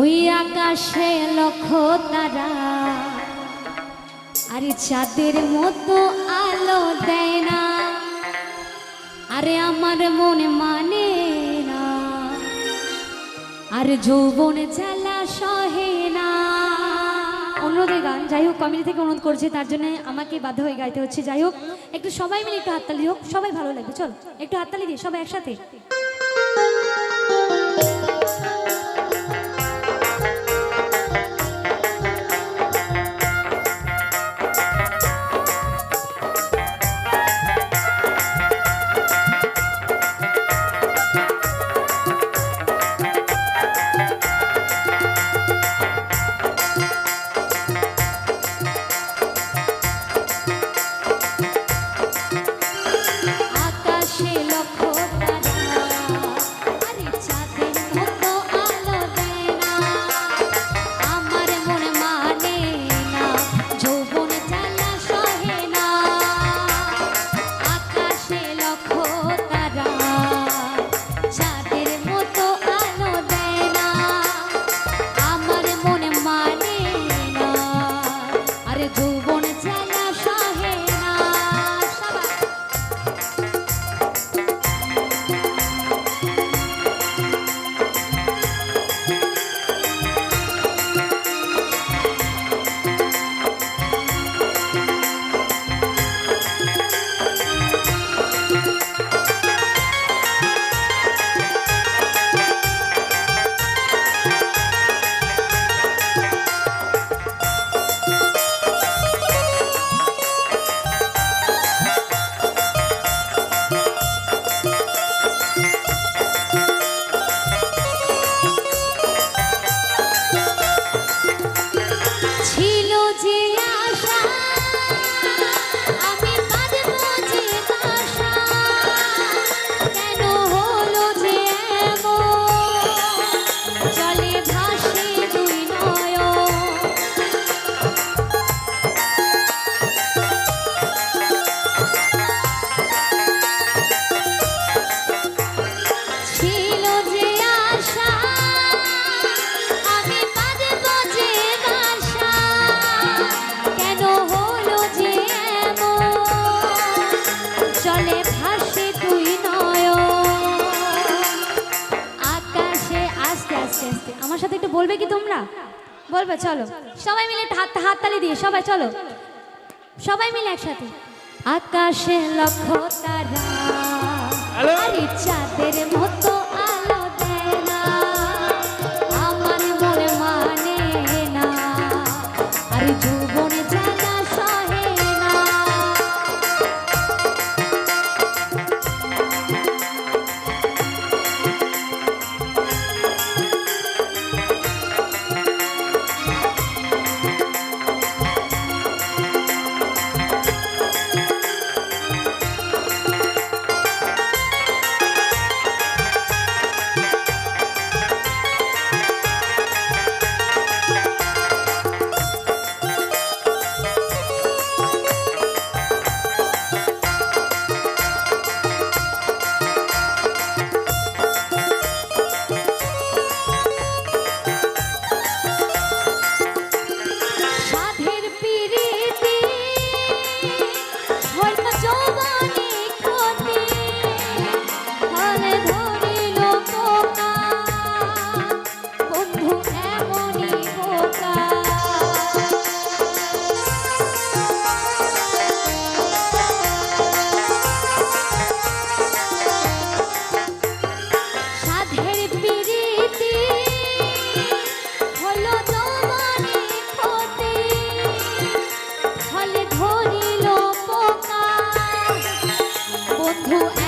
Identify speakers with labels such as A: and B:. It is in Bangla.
A: ওই আকাশে লক্ষ তারা। আরে চাঁদের মতো আলো দেয় না। আরে আমার মনে মানে না। আর যৌবন চালা সহে না। অনুরোধের গান, যাই হোক কমিটি থেকে অনুরোধ করছে, তার জন্য আমাকে বাধ্য হয়ে গাইতে হচ্ছে। যাই হোক, একটু সবাই মিলে একটু হাততালি হোক, সবাই ভালো লাগবে, চল, একটু হাততালি দিই, সবাই একসাথে। আমার সাথে একটু বলবে কি তোমরা? বলবে চলো। সবাই মিলে হাত হাত তালি দিয়ে সবাই চলো। সবাই মিলে একসাথে। আকাশে লক্ষ তারা 我爱。